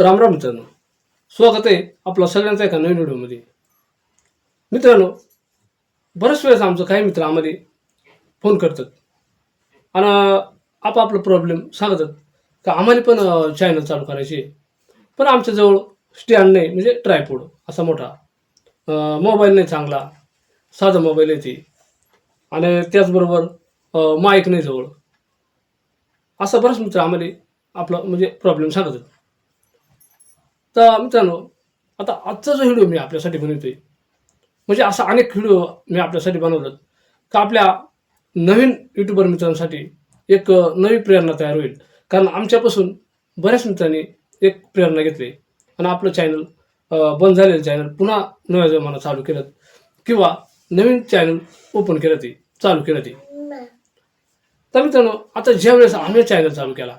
राम राम मित्रांनो. स्वागत आहे आपला सगळ्यांचा एका नवीन व्हिडिओमध्ये. मित्रांनो बऱ्याच वेळेस आमचं काही मित्र आम्हाला फोन करतात. आणि आपापलं प्रॉब्लेम सांगतात. का आम्हाला पण चॅनल चालू करायचे पण आमच्याजवळ स्टँड नाही म्हणजे ट्रायपोड असा मोठा. मोबाईल नाही चांगला. साधा मोबाईल आहे आणि त्याचबरोबर माईक नाही जवळ. असं बराच मित्र आम्हाला आपलं म्हणजे प्रॉब्लेम सांगतात. तर मित्रांनो आता आजचा जो व्हिडिओ मी आपल्यासाठी बनवतोय म्हणजे असा अनेक व्हिडिओ मी आपल्यासाठी बनवलं का आपल्या नवीन युट्यूबर मित्रांसाठी एक नवी प्रेरणा तयार होईल. कारण आमच्यापासून बऱ्याच मित्रांनी एक प्रेरणा घेतली. आणि आपलं चॅनल बंद झालेलं चॅनल पुन्हा नव्या जमाना चालू केलं. किंवा नवीन चॅनल ओपन केलं ते चालू केलं ते. तर मित्रांनो आता ज्या वेळेस आम्ही चॅनल चालू केला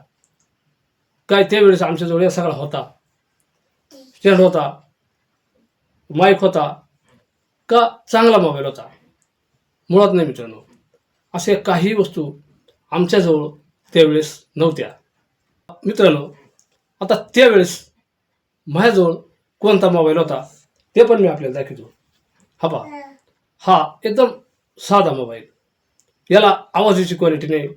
काय त्यावेळेस आमच्याजवळ या सगळा होता. स्टँड होता माईक होता का चांगला मोबाईल होता? मुळात नाही मित्रांनो. असे काही वस्तू आमच्याजवळ त्यावेळेस नव्हत्या. मित्रांनो आता त्यावेळेस माझ्याजवळ कोणता मोबाईल होता ते पण मी आपल्याला दाखवतो. हा पा हा. एकदम साधा मोबाईल याला आवाजाची क्वालिटी नाही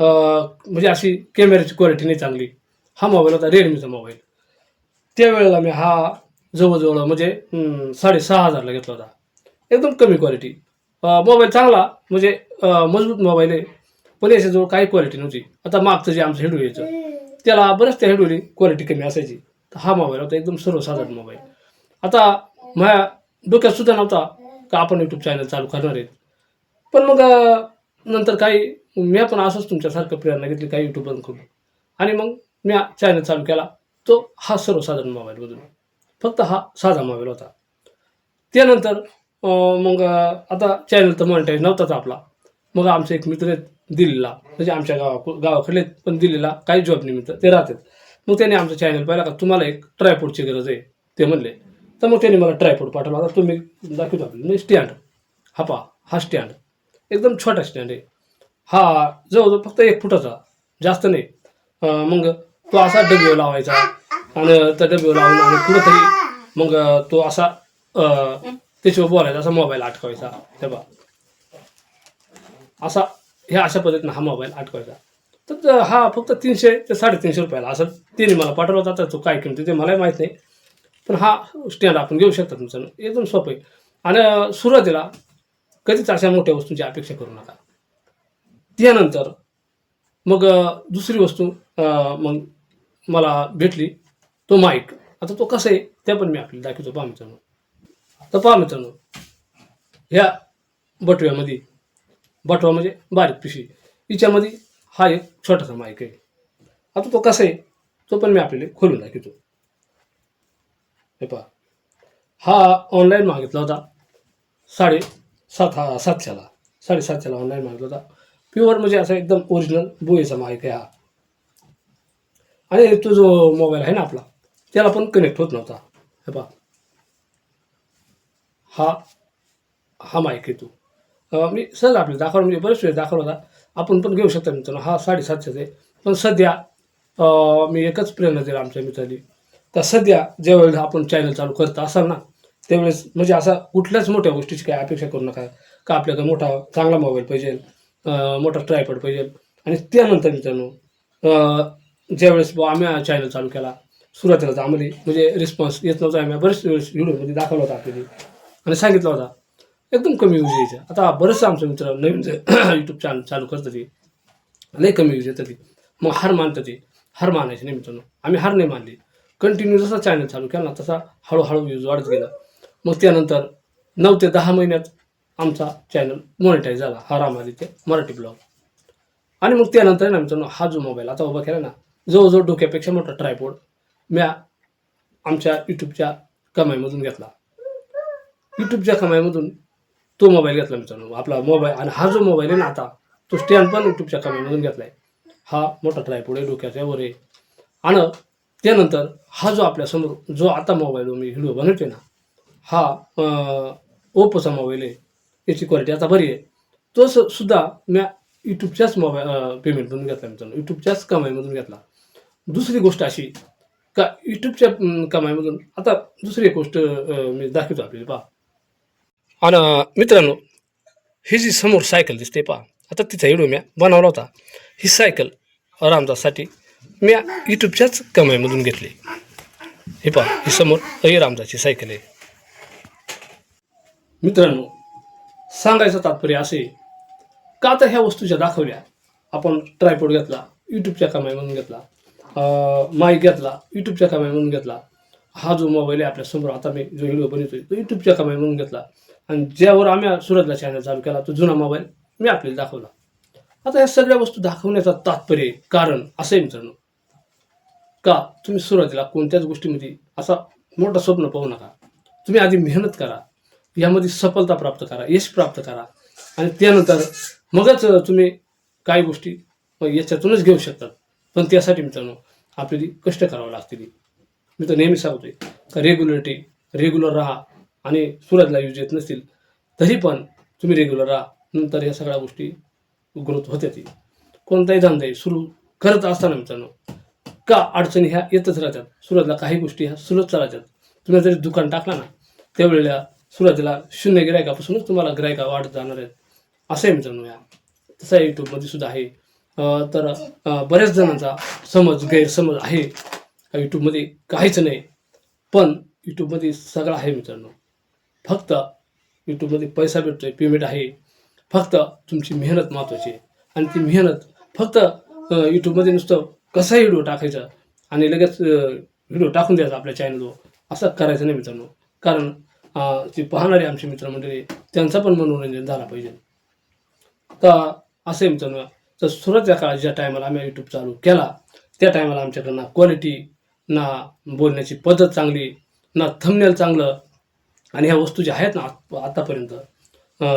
म्हणजे अशी कॅमेऱ्याची क्वालिटी नाही चांगली. हा मोबाईल होता रेडमीचा मोबाईल त्यावेळेला मी हा जवळजवळ म्हणजे साडेसहा हजारला घेतला होता. एकदम कमी क्वालिटी मोबाईल चांगला म्हणजे मजबूत मोबाईल आहे पण याच्याजवळ काही क्वालिटी नव्हती. आता मागचं जे आमचं हेडू यायचं त्याला बऱ्याच त्या हेडूली क्वालिटी कमी असायची. तर हा मोबाईल होता एकदम सर्वसाधारण मोबाईल आता माझ्या डोक्यात सुद्धा नव्हता का आपण यूट्यूब चॅनल चालू करणार आहेत पण मग नंतर काही मी पण असंच तुमच्यासारखं प्रेरणा घेतली काही यूट्यूबवरून आणि मग मी चॅनल चालू केला. तो हा सर्वसाधारण मोबाईल बदलून फक्त हा साधा मोबाईल होता. त्यानंतर मग आता चॅनल तर मॉनिटाईज नव्हताच आपला. मग आमचे एक मित्र आहेत दिल्लीला. म्हणजे आमच्या गावा गावाकडले पण दिल्लीला काही जॉब निमित्त ते राहतात. मग त्याने आमचं चॅनल पाहिला का तुम्हाला एक ट्रायपोर्टची गरज आहे ते म्हणले. तर मग त्यांनी मला ट्रायपोर्ट पाठवला. आता तुम्ही दाखवतो आपल्याला म्हणजे स्टँड हा पहा हा स्टँड एकदम छोटा स्टँड आहे. हा जवळजवळ फक्त एक फुटाचा जास्त नाही. मग तो असा डब्यावर लावायचा आणि त्या डब्यावर लावून आणि कुठंतरी मग तो असा त्याच्यावर बोलायचा असा मोबाईल अटकवायचा. हे बा असा ह्या अशा पद्धतीनं हा मोबाईल अटकवायचा. तर हा फक्त तीनशे ते साडेतीनशे रुपयाला असं तिने मला पाठवला होता तर तो काय किमती ते मलाही माहीत नाही. पण हा स्टँड आपण घेऊ शकता तुमचं. एकदम सोपं आहे. आणि सुरुवातीला कधीच अशा मोठ्या वस्तूंची अपेक्षा करू नका. त्यानंतर मग दुसरी वस्तू अं, मग मला भेटली तो माईक आता तो कसा आहे ते पण मी आपल्याला दाखवतो पहा मित्रांनो. तर पहा मित्रांनो ह्या बटव्यामध्ये बटवा म्हणजे बारीक पिशी हिच्यामध्ये हा एक छोटासा माईक आहे. आता तो कसा आहे तो पण मी आपल्याला खोलून दाखवतो. हे पहा. हा ऑनलाईन मागितला होता साडे सात हा सातशेला साडेसातशेला ऑनलाईन मागितला होता. प्युअर म्हणजे असा एकदम ओरिजिनल बोईचा माईक आहे हा. आणि तो जो मोबाईल आहे ना आपला त्याला पण कनेक्ट होत नव्हता. हे पहा. हा हा माईक आहे मी म्हणजे सहज आपल्याला दाखवलं म्हणजे बरेच वेळ दाखवला होता. आपण पण घेऊ शकता मित्रांनो. हा साडेसातशेच आहे. पण सध्या मी एकच प्रेरणा दिला आमच्या मित्रांनी. तर सध्या ज्यावेळेस आपण चॅनल चालू करत असाल ना त्यावेळेस म्हणजे असा कुठल्याच मोठ्या गोष्टीची काय अपेक्षा करू नका. का आपल्याकडे मोठा चांगला मोबाईल पाहिजे मोठा ट्रायपॉड पाहिजे. आणि त्यानंतर मित्रांनो ज्यावेळेस बुवा आम्ही चॅनल चालू केला सुरुवातीला तर आम्हाला म्हणजे रिस्पॉन्स येत नव्हता आम्ही बरेच वेळेस व्हिडिओमध्ये दाखवला होता आपल्याला. आणि सांगितला होता एकदम कमी यूज यायचं. आता बरेचसे आमचे मित्र नवीन जे यूट्यूब चॅनल चालू करतात ते लई कमी यूज येतं ते. मग हार मानतात ते. हार मानायचे नाही मित्रांनो. आम्ही हार नाही मानली. कंटिन्यू जसा चॅनल चालू केला ना तसा हळूहळू यूज वाढत गेला. मग त्यानंतर नऊ ते दहा महिन्यात आमचा चॅनल मॉनिटाईज झाला. हा ते मराठी ब्लॉग आणि मग त्यानंतर आहे ना मित्रांनो हा जो मोबाईल आता उभा केला ना जवळजवळ डोक्यापेक्षा मोठा ट्रायपोड म्या आमच्या यूट्यूबच्या कमाईमधून घेतला. यूट्यूबच्या कमाईमधून तो मोबाईल घेतला मित्रांनो. आपला मोबाईल आणि हा जो मोबाईल आहे ना आता तो स्टँड पण यूट्यूबच्या कमाईमधून घेतला आहे हा मोठा ट्रायपोड आहे डोक्याच्या वर आहे आणि त्यानंतर हा जो आपल्यासमोर जो आता मोबाईल मी व्हिडिओ बनवते ना हा ओप्पोचा मोबाईल आहे. याची क्वालिटी आता बरी आहे. तो स- सुद्धा मी यूट्यूबच्याच मोबाईल पेमेंटमधून घेतला मित्रांनो. यूट्यूबच्याच कमाईमधून घेतला. दुसरी गोष्ट अशी का यूट्यूबच्या कमाईमधून आता दुसरी एक गोष्ट मी दाखवतो आपल्याला पहा. आणि मित्रांनो ही जी समोर सायकल दिसते पहा. आता तिचा व्हिडिओ मी बनवला होता. ही सायकल रामदाससाठी मी यूट्यूबच्याच कमाईमधून घेतली. हे पहा ही समोर ही रामदासची सायकल आहे. मित्रांनो सांगायचं तात्पर्य असे का तर ह्या वस्तूच्या दाखवल्या आपण ट्रायपॉड घेतला यूट्यूबच्या कमाईमधून घेतला माईक घेतला यूट्यूबच्या कमाई म्हणून घेतला. हा जो मोबाईल आहे आपल्यासमोर आता मी जो व्हिडिओ बनवतोय तो यूट्यूबच्या कमाई म्हणून घेतला. आणि ज्यावर आम्ही सुरतला चॅनल चालू केला तो जुना मोबाईल मी आपल्याला दाखवला. आता या सगळ्या वस्तू दाखवण्याचा तात्पर्य कारण असं आहे मित्रांनो. का तुम्ही सुरुवातीला कोणत्याच गोष्टीमध्ये असा मोठं स्वप्न पाहू नका. तुम्ही आधी मेहनत करा. यामध्ये सफलता प्राप्त करा यश प्राप्त करा. आणि त्यानंतर मगच तुम्ही काही गोष्टी याच्यातूनच घेऊ शकतात पण त्यासाठी मित्रांनो आपल्याला कष्ट करावं लागतील. मी तर नेहमी सांगतोय का रेग्युलरिटी रेग्युलर राहा आणि सुरजला यूज येत नसतील तरी पण तुम्ही रेग्युलर राहा. नंतर या सगळ्या गोष्टी ग्रोथ होत्या ती. कोणताही धंदा सुरू करत असताना मित्रांनो का अडचणी ह्या येतच राहतात. सुरजला काही गोष्टी ह्या सुलभ चालतात तुम्ही जरी दुकान टाकला ना त्यावेळेला सुरजला शून्य गिरायकापासूनच तुम्हाला गिरायका वाढत जाणार आहेत. असं आहे मित्रांनो या. तसा युट्यूबमध्ये सुद्धा आहे. तर बऱ्याच जणांचा समज गैरसमज आहे का यूट्यूबमध्ये काहीच नाही. पण यूट्यूबमध्ये सगळं आहे मित्रांनो. फक्त यूट्यूबमध्ये पैसा भेटतोय पेमेंट आहे. फक्त तुमची मेहनत महत्त्वाची आहे. आणि ती मेहनत फक्त यूट्यूबमध्ये नुसतं कसाही व्हिडिओ टाकायचा आणि लगेच व्हिडिओ टाकून द्यायचा आपल्या चॅनलवर असं करायचं नाही मित्रांनो. कारण ती ते पाहणारे आमचे मित्रमंडळी त्यांचं पण मनोरंजन झालं पाहिजे. तर असं आहे मित्रांनो. तर सुरुवातच्या काळात ज्या टायमाला आम्ही यूट्यूब चालू केला त्या टायमाला आमच्याकडं ना क्वालिटी ना बोलण्याची पद्धत चांगली ना थमनेल चांगलं आणि ह्या वस्तू ज्या आहेत ना आत्तापर्यंत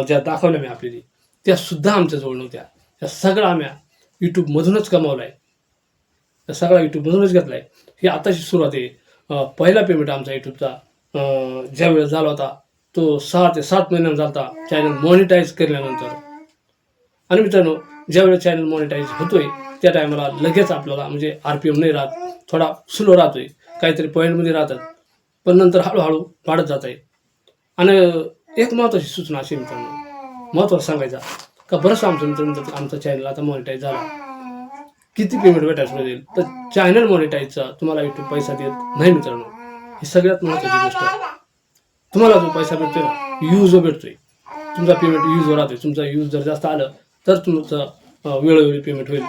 ज्या दाखवल्या मी आपली त्यासुद्धा आमच्याजवळ नव्हत्या. त्या सगळ्या आम्ही यूट्यूबमधूनच कमावला आहे त्या सगळा यूट्यूबमधूनच घेतला आहे ही आताची सुरुवात आहे. पहिला पेमेंट आमचा यूट्यूबचा ज्या वेळेस झाला होता तो सहा ते सात महिन्यांना झाला होता. चॅनल मॉनिटाईज केल्यानंतर. आणि मित्रांनो ज्यावेळी चॅनल मॉनिटाईज होतोय त्या टायमाला लगेच आपल्याला म्हणजे आर पी एम नाही राहत थोडा स्लो राहतोय. काहीतरी पॉईंटमध्ये राहतात. पण नंतर हळूहळू वाढत जात आहे आणि एक महत्त्वाची सूचना अशी मित्रांनो. महत्त्वाचं सांगायचा का बरंच आमचं मित्र म्हणतात आमचा चॅनल आता मॉनिटाईज झाला किती पेमेंट भेटायचं मिळेल तर चॅनल मॉनिटाईजचा तुम्हाला युट्यूब पैसा देत नाही मित्रांनो. ही सगळ्यात महत्त्वाची गोष्ट आहे. तुम्हाला जो पैसा भेटतोय ना यूज भेटतोय. तुमचा पेमेंट यूजवर राहतोय. तुमचा यूज जर जास्त आलं तर तुमचं वेळोवेळी पेमेंट होईल.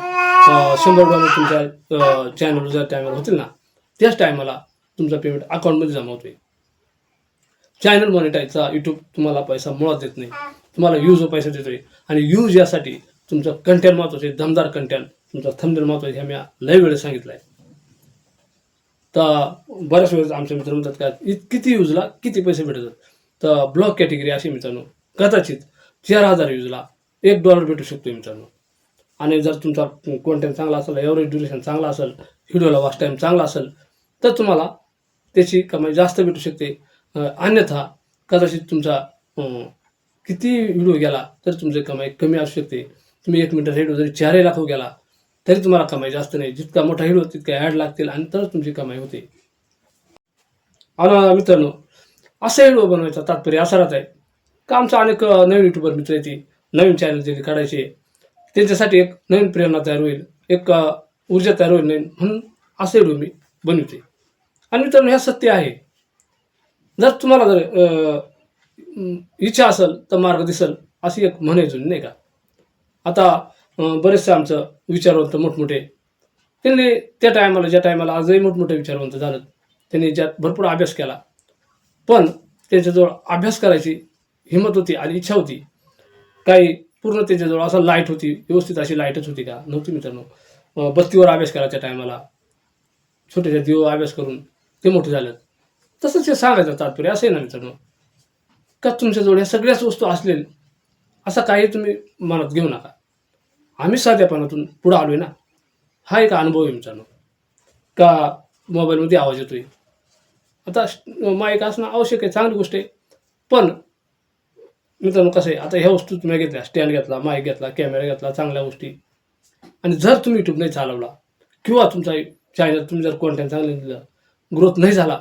शंभर डॉलर तुमच्या चॅनल जर टायमाला होतील ना त्याच टायमाला तुमचा पेमेंट अकाउंटमध्ये जमा होतोय. चॅनल मॉनिटाईजचा यूट्यूब तुम्हाला पैसा मुळात देत नाही. तुम्हाला यूज पैसा देतोय. आणि यूज यासाठी तुमचं कंटेंट महत्वाचं आहे. दमदार कंटेंट तुमचा थंबनेल महत्वाचं हे मी लय वेळेस सांगितलं आहे तर बऱ्याच वेळेस आमचे मित्र म्हणतात का किती यूजला किती पैसे भेटतात? तर ब्लॉक कॅटेगरी अशी मित्रांनो. कदाचित चार हजार यूजला एक डॉलर भेटू शकतो मित्रांनो. आणि जर तुमचा कॉन्टेंट चांगला असेल एव्हरेज ड्युरेशन चांगला असेल व्हिडिओला वॉच टाईम चांगला असेल तर तुम्हाला त्याची कमाई जास्त भेटू शकते. अन्यथा कदाचित तुमचा किती व्हिडिओ गेला तर तुमची कमाई कमी असू शकते. तुम्ही एक मिनिटाचा व्हिडिओ जरी चारही लाख गेला तरी तुम्हाला कमाई जास्त नाही. जितका मोठा व्हिडिओ तितका ॲड लागतील आणि तरच तुमची कमाई होते. आणि मित्रांनो असा व्हिडिओ बनवायचा तात्पर्य असा राहत आहे. का आमचा अनेक नवीन युट्यूबर मित्र येते? नवीन चॅनल जे काढायचे. त्यांच्यासाठी एक नवीन प्रेरणा तयार होईल. एक ऊर्जा तयार होईल नवीन. म्हणून असे व्हिडिओ मी बनवते. आणि मित्रांनो ह्या सत्य आहे. जर तुम्हाला जर इच्छा असेल तर मार्ग दिसेल अशी एक म्हणे जुनी नाही का? आता बरेचसे आमचं विचारवंत मोठमोठे. त्यांनी त्या टायमाला ज्या टायमाला आजही मोठमोठे विचारवंत झालं त्यांनी ज्यात भरपूर अभ्यास केला. पण त्यांच्याजवळ अभ्यास करायची हिंमत होती आणि इच्छा होती. काही पूर्ण त्याच्याजवळ असं लाइट होती व्यवस्थित अशी लाईटच होती का? नव्हती मित्रांनो. अं, बत्तीवर अभ्यास करायच्या टायमाला छोट्याच्या दिव अभ्यास करून ते मोठे झालेत तसंच हे सांगायचं तात्पर्य असं आहे ना मित्रांनो. का तुमच्याजवळ ह्या सगळ्याच वस्तू असलेल असा काही तुम्ही मनात घेऊ नका. आम्ही साध्यापणातून पुढं आलो आहे ना. हा एक अनुभव आहे मित्रांनो. का मोबाईलमध्ये आवाज येतोय. आता माईक असणं आवश्यक आहे चांगली गोष्ट आहे. पण मित्रांनो कसं आहे? आता ह्या वस्तू तुम्ही घेतल्या स्टँड घेतला माईक घेतला कॅमेरा घेतला चांगल्या गोष्टी. आणि जर तुम्ही यूट्यूब नाही चालवला किंवा तुमचा चॅनल तुम्ही जर कॉन्टेंट चांगलं दिलं ग्रोथ नाही झाला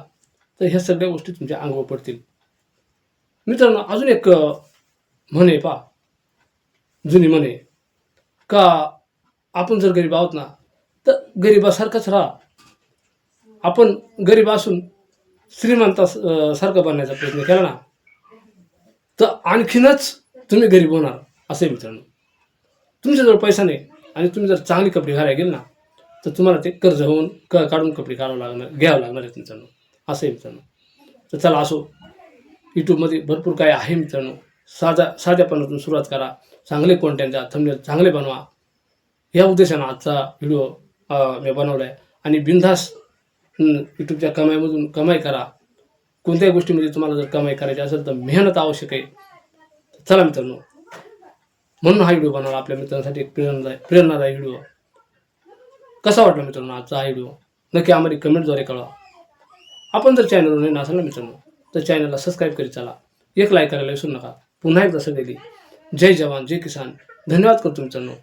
तर ह्या सगळ्या गोष्टी तुमच्या अंगावर पडतील. मित्रांनो अजून एक म्हणे म्हण आहे पा जुनी म्हणे. का आपण जर गरीब आहोत ना तर गरिबासारखंच राहा. आपण गरीब असून श्रीमंता सारखं बनण्याचा प्रयत्न केला ना. तर आणखीनच तुम्ही गरीब होणार असे मित्रांनो. तुमच्याजवळ पैसा नाही आणि तुम्ही जर चांगली कपडे घालायला गेले ना तर तुम्हाला ते कर्ज होऊन क काढून कपडे काढावं लागणार घ्यावं लागणार आहेत मित्रांनो. असं आहे मित्रांनो. तर चला असो यूट्यूबमध्ये भरपूर काय आहे मित्रांनो. साधा साध्यापणातून सुरुवात करा. चांगले कॉन्टेंट द्या थंबनेल चांगले बनवा. या उद्देशानं आजचा व्हिडिओ मी बनवला आहे आणि बिनधास यूट्यूबच्या कमाईमधून कमाई करा. कोणत्याही गोष्टीमध्ये तुम्हाला जर कमाई करायची असेल तर मेहनत आवश्यक आहे. चला मित्रांनो म्हणून हा व्हिडिओ बनवला आपल्या मित्रांसाठी एक प्रेरणादायी प्रेरणादायी व्हिडिओ. कसा वाटला मित्रांनो आजचा हा व्हिडिओ? नक्की आम्हाला कमेंटद्वारे कळवा. आपण जर चॅनलवर नवीन असाल ना मित्रांनो तर चॅनलला सबस्क्राईब करीत चला. एक लाईक करायला विसरू नका. पुन्हा एकदा सगळी जय जवान जय किसान. धन्यवाद करतो मित्रांनो.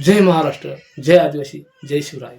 जय महाराष्ट्र जय आदिवासी जय शिवराय.